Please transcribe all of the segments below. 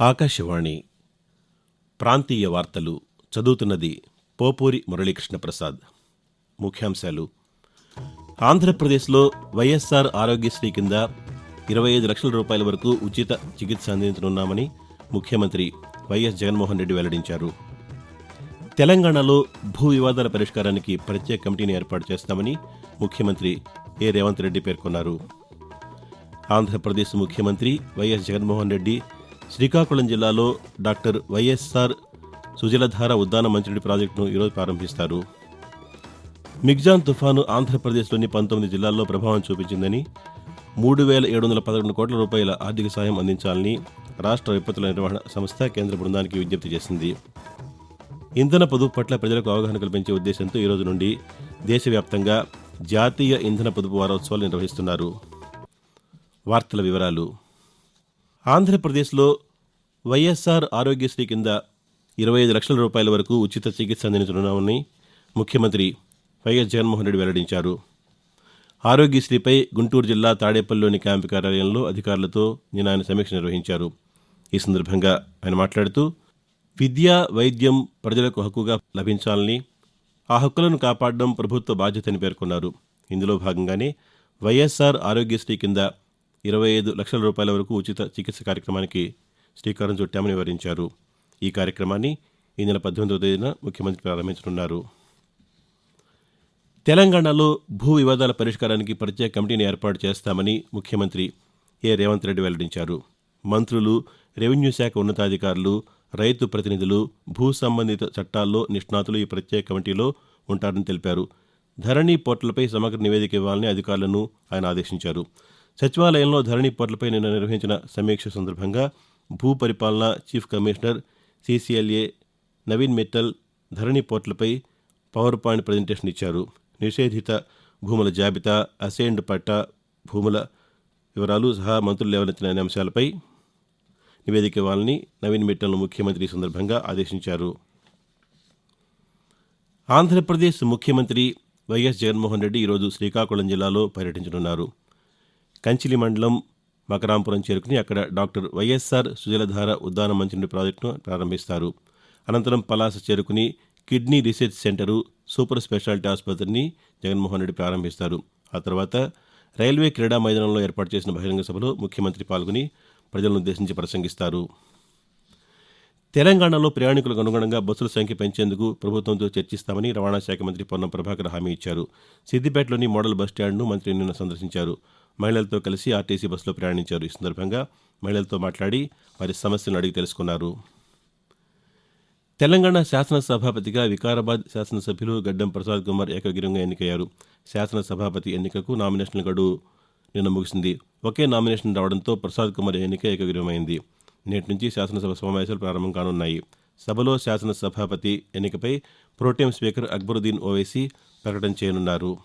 ఆకాశవాణి ప్రాంతీయ వార్తలు చదువుతున్నది పోపూరి మురళీకృష్ణ ప్రసాద్ ముఖ్యాంశాలు. ఆంధ్రప్రదేశ్లో వైఎస్ఆర్ ఆరోగ్యశ్రీ కింద ఇరవై ఐదు లక్షల రూపాయల వరకు ఉచిత చికిత్స అందించనున్నామని ముఖ్యమంత్రి వైఎస్ జగన్మోహన్ రెడ్డి వెల్లడించారు. తెలంగాణలో భూ వివాదాల పరిష్కారానికి ప్రత్యేక కమిటీని ఏర్పాటు చేస్తామని ముఖ్యమంత్రి ఏ రేవంత్ రెడ్డి పేర్కొన్నారు. ఆంధ్రప్రదేశ్ ముఖ్యమంత్రి వైఎస్ జగన్మోహన్ రెడ్డి శ్రీకాకుళం జిల్లాలో డాక్టర్ వైఎస్ఆర్ సుజలధార ఉద్దాన మంచినీటి ప్రాజెక్టును ఈరోజు ప్రారంభిస్తారు. మిగ్జాన్ తుఫాను ఆంధ్రప్రదేశ్లోని పంతొమ్మిది జిల్లాల్లో ప్రభావం చూపించిందని మూడు వేల ఏడు వందల పదకొండు కోట్ల రూపాయల ఆర్థిక సాయం అందించాలని రాష్ట్ర విపత్తుల నిర్వహణ సంస్థ కేంద్ర బృందానికి విజ్ఞప్తి చేసింది. ఇంధన పొదుపు పట్ల ప్రజలకు అవగాహన కల్పించే ఉద్దేశంతో ఈరోజు నుండి దేశవ్యాప్తంగా జాతీయ ఇంధన పొదుపు వారోత్సవాలు నిర్వహిస్తున్నారు. వార్తల వివరాలు ఆంధ్రప్రదేశ్లో వైఎస్ఆర్ ఆరోగ్యశ్రీ కింద ఇరవై ఐదు లక్షల రూపాయల వరకు ఉచిత చికిత్స అందించనున్నామని ముఖ్యమంత్రి వైఎస్ జగన్మోహన్ రెడ్డి వెల్లడించారు. ఆరోగ్యశ్రీపై గుంటూరు జిల్లా తాడేపల్లిలోని క్యాంపు కార్యాలయంలో అధికారులతో నిన్న ఆయన సమీక్ష నిర్వహించారు. ఈ సందర్భంగా ఆయన మాట్లాడుతూ విద్య వైద్యం ప్రజలకు హక్కుగా లభించాలని ఆ హక్కులను కాపాడడం ప్రభుత్వ బాధ్యతని పేర్కొన్నారు. ఇందులో భాగంగానే వైఎస్ఆర్ ఆరోగ్యశ్రీ కింద ఇరవై ఐదు లక్షల రూపాయల వరకు ఉచిత చికిత్స కార్యక్రమానికి శ్రీకారం చుట్టామని వివరించారు. ఈ కార్యక్రమాన్ని ఈ నెల పద్దెనిమిదవ తేదీన ముఖ్యమంత్రి ప్రారంభించనున్నారు. తెలంగాణలో భూ వివాదాల పరిష్కారానికి ప్రత్యేక కమిటీని ఏర్పాటు చేస్తామని ముఖ్యమంత్రి ఏ రేవంత్ రెడ్డి వెల్లడించారు. మంత్రులు రెవెన్యూ శాఖ ఉన్నతాధికారులు రైతు ప్రతినిధులు భూ సంబంధిత చట్టాల్లో నిష్ణాతులు ఈ ప్రత్యేక కమిటీలో ఉంటారని తెలిపారు. ధరణి పోర్టల్పై సమగ్ర నివేదిక ఇవ్వాలని అధికారులను ఆయన ఆదేశించారు. సచివాలయంలో ధరణి పోర్టల్పై నిన్న నిర్వహించిన సమీక్ష సందర్భంగా భూ పరిపాలన chief commissioner CCLA Naveen Mittal Dharani పోర్టల్పై power point presentation ఇచ్చారు. నిషేధిత భూముల జాబితా అసైన్డ్ పట్టా భూముల వివరాలు సహా మంత్రులు లేవనెత్తిన అంశాలపై నివేదిక ఇవ్వాలని నవీన్ మిట్టల్ను ముఖ్యమంత్రి ఈ సందర్భంగా ఆదేశించారు. ఆంధ్రప్రదేశ్ ముఖ్యమంత్రి వైఎస్ జగన్మోహన్ రెడ్డి ఈరోజు శ్రీకాకుళం జిల్లాలో పర్యటించనున్నారు. కంచిలి మండలం మకరాంపురం చేరుకుని అక్కడ డాక్టర్ వైఎస్ఆర్ సుజలధార ఉద్దాన మంచినీటి ప్రాజెక్టును ప్రారంభిస్తారు. అనంతరం పలాస చేరుకుని kidney research centre super speciality ఆసుపత్రిని జగన్మోహన్ రెడ్డి ప్రారంభిస్తారు. ఆ తర్వాత రైల్వే క్రీడా మైదానంలో ఏర్పాటు చేసిన బహిరంగ సభలో ముఖ్యమంత్రి పాల్గొని ప్రజలను ఉద్దేశించి ప్రసంగిస్తారు. తెలంగాణలో ప్రయాణికులకు అనుగుణంగా బస్సుల సంఖ్య పెంచేందుకు ప్రభుత్వంతో చర్చిస్తామని రవాణా శాఖ మంత్రి పొన్నం ప్రభాకర్ హామీ ఇచ్చారు. సిద్దిపేటలోని మోడల్ బస్టాండ్ను మంత్రి నిన్న సందర్శించారు. మహిళలతో కలిసి ఆర్టీసీ బస్సులో ప్రయాణించారు. ఈ సందర్భంగా మహిళలతో మాట్లాడి వారి సమస్యలను అడిగి తెలుసుకున్నారు. తెలంగాణ శాసనసభాపతిగా వికారాబాద్ శాసనసభ్యులు గడ్డం ప్రసాద్ కుమార్ ఏకగ్రీవంగా ఎన్నికయ్యారు. శాసనసభాపతి ఎన్నికకు నామినేషన్ల గడువు నిన్న ముగిసింది. ఒకే నామినేషన్ రావడంతో ప్రసాద్ కుమార్ ఎన్నిక ఏకగ్రీవమైంది. నేటి నుంచి శాసనసభ సమావేశాలు ప్రారంభం కానున్నాయి. సభలో శాసనసభాపతి ఎన్నికపై pro tem speaker Akbaruddin Owaisi ప్రకటన చేయనున్నారు.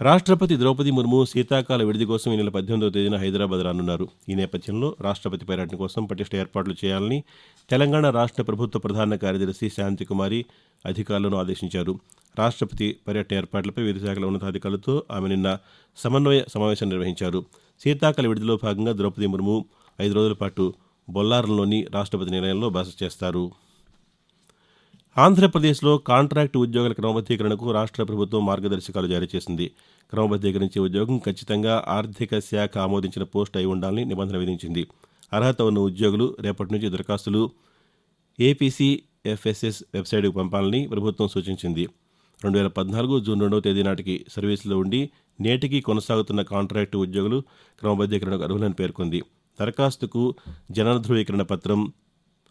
రాష్ట్రపతి ద్రౌపది ముర్ము శీతాకాల విడిది కోసం ఈ నెల పద్దెనిమిదవ తేదీన హైదరాబాద్ రానున్నారు. ఈ నేపథ్యంలో రాష్ట్రపతి పర్యటన కోసం పటిష్ట ఏర్పాట్లు చేయాలని తెలంగాణ రాష్ట్ర ప్రభుత్వ ప్రధాన కార్యదర్శి శాంతికుమారి అధికారులను ఆదేశించారు. రాష్ట్రపతి పర్యటన ఏర్పాట్లపై వివిధ శాఖల ఉన్నతాధికారులతో ఆమె నిన్న సమన్వయ సమావేశం నిర్వహించారు. శీతాకాల విడిదిలో భాగంగా ద్రౌపది ముర్ము ఐదు రోజుల పాటు బొల్లారంలోని రాష్ట్రపతి నిలయంలో బస చేస్తారు. ఆంధ్రప్రదేశ్లో కాంట్రాక్టు ఉద్యోగుల క్రమబద్దీకరణకు రాష్ట్ర ప్రభుత్వం మార్గదర్శకాలు జారీ చేసింది. క్రమబద్దీకరించే ఉద్యోగం ఖచ్చితంగా ఆర్థిక శాఖ ఆమోదించిన పోస్ట్ అయి ఉండాలని నిబంధన విధించింది. అర్హత ఉన్న ఉద్యోగులు రేపటి నుంచి దరఖాస్తులు ఏపీసీ ఎఫ్ఎస్ఎస్ వెబ్సైట్కు పంపాలని ప్రభుత్వం సూచించింది. రెండు వేల పద్నాలుగు జూన్ రెండవ తేదీ నాటికి సర్వీసులో ఉండి నేటికి కొనసాగుతున్న కాంట్రాక్టు ఉద్యోగులు క్రమబద్దీకరణకు అర్హులని పేర్కొంది. దరఖాస్తుకు జనన ధృవీకరణ పత్రం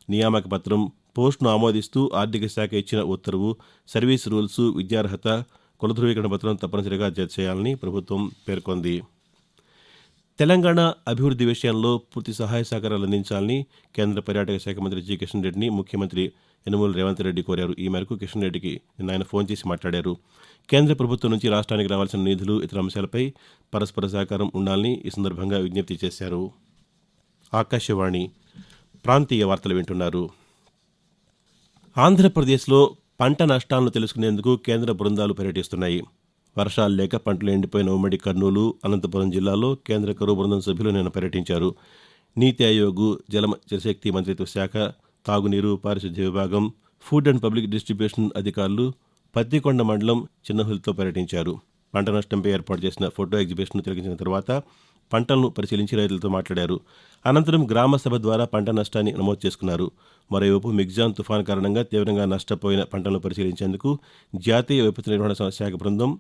నియామక పత్రం పోస్టును ఆమోదిస్తూ ఆర్థిక శాఖ ఇచ్చిన ఉత్తర్వు సర్వీస్ రూల్స్ విద్యార్హత కుల ధృవీకరణ పత్రం తప్పనిసరిగా జత చేయాలని ప్రభుత్వం పేర్కొంది. తెలంగాణ అభివృద్ధి విషయంలో పూర్తి సహాయ సహకారాలు అందించాలని కేంద్ర పర్యాటక శాఖ మంత్రి జి కిషన్ రెడ్డిని ముఖ్యమంత్రి యనుమల రేవంత్ రెడ్డి కోరారు. ఈ మేరకు కిషన్ రెడ్డికి నిన్న ఆయన ఫోన్ చేసి మాట్లాడారు. కేంద్ర ప్రభుత్వం నుంచి రాష్ట్రానికి రావాల్సిన నిధులు ఇతర అంశాలపై పరస్పర సహకారం ఉండాలని ఈ సందర్భంగా విజ్ఞప్తి చేశారు. ఆకాశవాణి ప్రాంతీయ వార్తలు వింటున్నారు. ఆంధ్రప్రదేశ్లో పంట నష్టాలను తెలుసుకునేందుకు కేంద్ర బృందాలు పర్యటిస్తున్నాయి. వర్షాలు లేక పంటలు ఎండిపోయిన ఉమ్మడి కర్నూలు అనంతపురం జిల్లాలో కేంద్ర కరువు బృందం సభ్యులు నిన్న పర్యటించారు. నీతి ఆయోగ్ జల జలశక్తి మంత్రిత్వ శాఖ తాగునీరు పారిశుద్ధ్య విభాగం ఫుడ్ అండ్ పబ్లిక్ డిస్ట్రిబ్యూషన్ అధికారులు పత్తికొండ మండలం చిన్నహులతో పర్యటించారు. పంట నష్టంపై ఏర్పాటు చేసిన ఫోటో ఎగ్జిబిషన్ను తిలకించిన తర్వాత పంటలను పరిశీలించి రైతులతో మాట్లాడారు. అనంతరం గ్రామ సభ ద్వారా పంట నష్టాన్ని నమోదు చేసుకున్నారు. మరోవైపు మిగ్జాన్ తుఫాన్ కారణంగా తీవ్రంగా నష్టపోయిన పంటలను పరిశీలించేందుకు జాతీయ విపత్తు నిర్వహణ శాఖ బృందం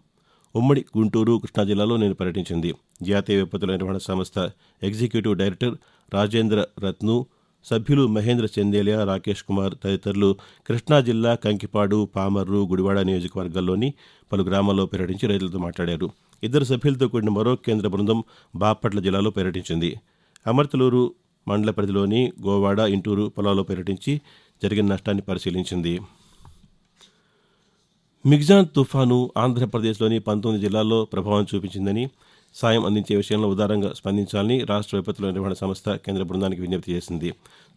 ఉమ్మడి గుంటూరు కృష్ణా జిల్లాలో నేను పర్యటించింది. జాతీయ విపత్తుల నిర్వహణ సంస్థ ఎగ్జిక్యూటివ్ డైరెక్టర్ రాజేంద్ర రత్ను సభ్యులు మహేంద్ర చందేలియా రాకేష్ కుమార్ తదితరులు కృష్ణా జిల్లా కంకిపాడు పామర్రు గుడివాడ నియోజకవర్గాల్లోని పలు గ్రామాల్లో పర్యటించి రైతులతో మాట్లాడారు. ఇద్దరు సభ్యులతో కూడిన మరో కేంద్ర బృందం బాపట్ల జిల్లాలో పర్యటించింది. అమర్తలూరు మండల పరిధిలోని గోవాడ ఇంటూరు పొలాల్లో పర్యటించి జరిగిన నష్టాన్ని పరిశీలించింది. మిగ్జాన్ తుఫాను ఆంధ్రప్రదేశ్లోని పంతొమ్మిది జిల్లాల్లో ప్రభావం చూపించిందని సాయం అందించే విషయంలో ఉదారంగా స్పందించాలని రాష్ట్ర విపత్తుల నిర్వహణ సంస్థ కేంద్ర బృందానికి విజ్ఞప్తి చేసింది.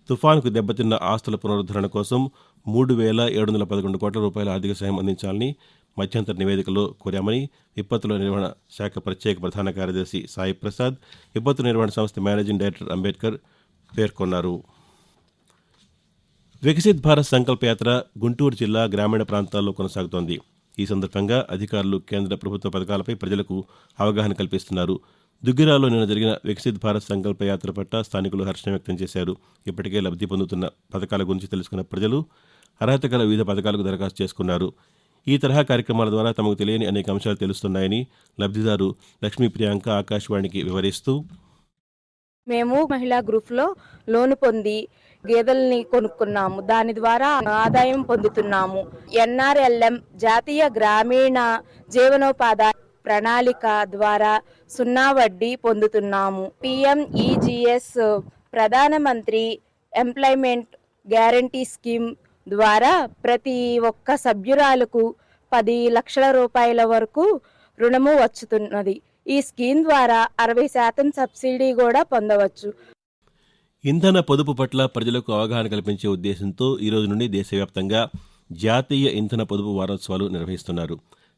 తుఫానుకు దెబ్బతిన్న ఆస్తుల పునరుద్ధరణ కోసం మూడు వేల ఏడు వందల పదకొండు కోట్ల రూపాయల ఆర్థిక సాయం అందించాలని మధ్యంతర నివేదికలో కోరామని విపత్తుల నిర్వహణ శాఖ ప్రత్యేక ప్రధాన కార్యదర్శి సాయి ప్రసాద్ విపత్తు నిర్వహణ సంస్థ మేనేజింగ్ డైరెక్టర్ అంబేద్కర్ పేర్కొన్నారు. వికసిత్ భారత్ సంకల్ప యాత్ర గుంటూరు జిల్లా గ్రామీణ ప్రాంతాల్లో కొనసాగుతోంది. ఈ సందర్భంగా అధికారులు కేంద్ర ప్రభుత్వ పథకాలపై ప్రజలకు అవగాహన కల్పిస్తున్నారు. దుగ్గిరాలో నిన్న జరిగిన వికసిత్ భారత్ సంకల్ప యాత్ర పట్ల స్థానికులు హర్షం వ్యక్తం చేశారు. ఇప్పటికే లబ్ధి పొందుతున్న పథకాల గురించి తెలుసుకున్న ప్రజలు అర్హత గల వివిధ పథకాలకు దరఖాస్తు చేసుకున్నారు. ఈ తరహా కార్యక్రమాల ద్వారా తమకు తెలియని అనేక అంశాలు తెలుస్తున్నాయని లబ్ధిదారు లక్ష్మీ ప్రియాంక ఆకాశవాణికి వివరిస్తూ మేము మహిళా గ్రూప్లో లోను పొంది గేదెల్ని కొనుక్కున్నాము. దాని ద్వారా ఆదాయం పొందుతున్నాము. ఎన్ఆర్ఎల్ఎం జాతీయ గ్రామీణ జీవనోపాధి ప్రణాళిక ద్వారా సున్నా వడ్డీ పొందుతున్నాము. పిఎంఈజిఎస్ ప్రధానమంత్రి ఎంప్లాయ్మెంట్ గ్యారంటీ స్కీమ్ ద్వారా ప్రతి ఒక్క సభ్యురాలకు పది లక్షల రూపాయల వరకు రుణము వచ్చుతున్నది. ఈ స్కీమ్ ద్వారా అరవై శాతం సబ్సిడీ కూడా పొందవచ్చు. ఇంధన పొదుపు పట్ల ప్రజలకు అవగాహన కల్పించే ఉద్దేశంతో ఈ రోజు నుండి దేశవ్యాప్తంగా జాతీయ ఇంధన పొదుపు వారోత్సవాలు నిర్వహిస్తున్నారు.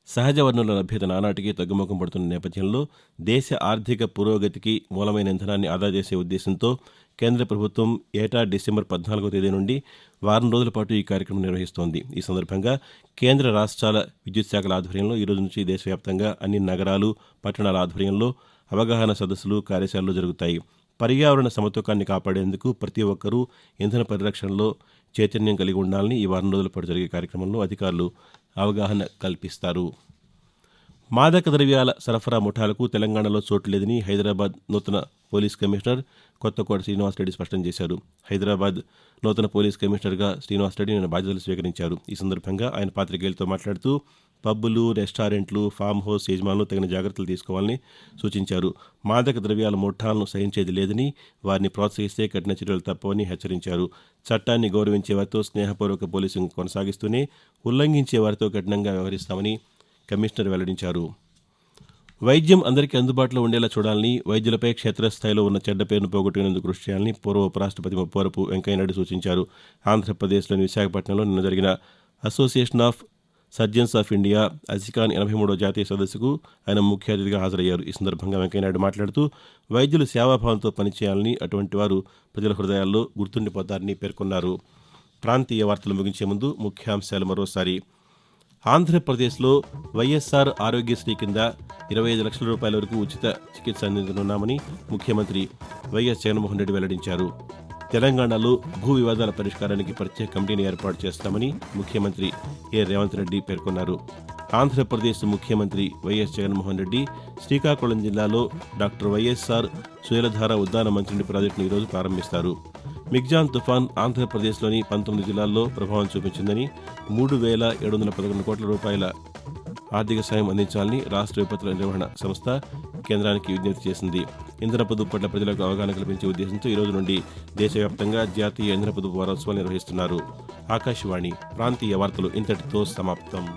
సహజ వనరుల లభ్యత నానాటికి తగ్గుముఖం పడుతున్న నేపథ్యంలో దేశ ఆర్థిక పురోగతికి మూలమైన ఇంధనాన్ని ఆదా చేసే ఉద్దేశంతో కేంద్ర ప్రభుత్వం ఏటా డిసెంబర్ పద్నాలుగో తేదీ నుండి వారం రోజుల పాటు ఈ కార్యక్రమం నిర్వహిస్తోంది. ఈ సందర్భంగా కేంద్ర రాష్ట్రాల విద్యుత్ శాఖల ఆధ్వర్యంలో ఈ రోజు నుంచి దేశవ్యాప్తంగా అన్ని నగరాలు పట్టణాల ఆధ్వర్యంలో అవగాహన సదస్సులు కార్యశాలలు జరుగుతాయి. పర్యావరణ సమతూకాన్ని కాపాడేందుకు ప్రతి ఒక్కరూ ఇంధన పరిరక్షణలో చైతన్యం కలిగి ఉండాలని ఈ వారం రోజుల పాటు జరిగే కార్యక్రమంలో అధికారులు అవగాహన కల్పిస్తారు. మాదక ద్రవ్యాల సరఫరా ముఠాలకు తెలంగాణలో చోటు లేదని హైదరాబాద్ నూతన పోలీస్ కమిషనర్ కొత్తకోట శ్రీనివాసరెడ్డి స్పష్టం చేశారు. హైదరాబాద్ నూతన పోలీస్ కమిషనర్గా శ్రీనివాసరెడ్డి నిన్న బాధ్యతలు స్వీకరించారు. ఈ సందర్భంగా ఆయన పాతికేయులతో మాట్లాడుతూ పబ్బులు రెస్టారెంట్లు ఫామ్ హౌస్ యజమానులు తగిన జాగ్రత్తలు తీసుకోవాలని సూచించారు. మాదక ద్రవ్యాల ముఠాలను సహించేది లేదని వారిని ప్రోత్సహిస్తే కఠిన చర్యలు తప్పవని హెచ్చరించారు. చట్టాన్ని గౌరవించే వారితో స్నేహపూర్వక పోలీసింగ్ కొనసాగిస్తూనే ఉల్లంఘించే వారితో కఠినంగా వ్యవహరిస్తామని కమిషనర్ వెల్లడించారు. వైద్యం అందరికీ అందుబాటులో ఉండేలా చూడాలని వైద్యులపై క్షేత్రస్థాయిలో ఉన్న చెడ్డ పేరును పోగొట్టుకునేందుకు కృషి చేయాలని పూర్వ ఉపరాష్ట్రపతి ముప్పవరపు వెంకయ్యనాయుడు సూచించారు. ఆంధ్రప్రదేశ్లోని విశాఖపట్నంలో నిన్న జరిగిన association of surgeons of India ASICON ఎనభై మూడో జాతీయ సదస్సుకు ఆయన ముఖ్య అతిథిగా హాజరయ్యారు. ఈ సందర్భంగా వెంకయ్యనాయుడు మాట్లాడుతూ వైద్యులు సేవాభావంతో పనిచేయాలని అటువంటి వారు ప్రజల హృదయాల్లో గుర్తుండిపోతారని పేర్కొన్నారు. ప్రాంతీయ వార్తలు ముగించే ముందు ముఖ్యాంశాలు మరోసారి. ఆంధ్రప్రదేశ్లో వైఎస్ఆర్ ఆరోగ్యశ్రీ కింద ఇరవై ఐదు లక్షల రూపాయల వరకు ఉచిత చికిత్స అందించనున్నామని ముఖ్యమంత్రి వైఎస్ జగన్మోహన్ రెడ్డి వెల్లడించారు. తెలంగాణలో భూ వివాదాల పరిష్కారానికి ప్రత్యేక కమిటీని ఏర్పాటు చేస్తామని ముఖ్యమంత్రి ఏ. రేవంత్ రెడ్డి పేర్కొన్నారు. ఆంధ్రప్రదేశ్ ముఖ్యమంత్రి వైఎస్ జగన్మోహన్ రెడ్డి శ్రీకాకుళం జిల్లాలో డాక్టర్ వైఎస్ఆర్ సుయలధార ఉద్దాన మంత్రిని ప్రాజెక్టును ఈరోజు ప్రారంభిస్తారు. మిగ్జాన్ తుఫాన్ ఆంధ్రప్రదేశ్లోని పంతొమ్మిది జిల్లాల్లో ప్రభావం చూపించిందని మూడు వేల ఏడు వందల పదకొండు కోట్ల రూపాయల ఆర్థిక సాయం అందించాలని రాష్ట్ర విపత్తుల నిర్వహణ సంస్థ కేంద్రానికి విజ్ఞప్తి చేసింది. ఇంధన పొదుపు పట్ల ప్రజలకు అవగాహన కల్పించే ఉద్దేశంతో ఈ రోజు నుండి దేశవ్యాప్తంగా జాతీయ ఇంధన పొదుపు వారోత్సవాలు నిర్వహిస్తున్నారు. ఆకాశవాణి ప్రాంతీయ వార్తలు ఇంతటితో సమాప్తం.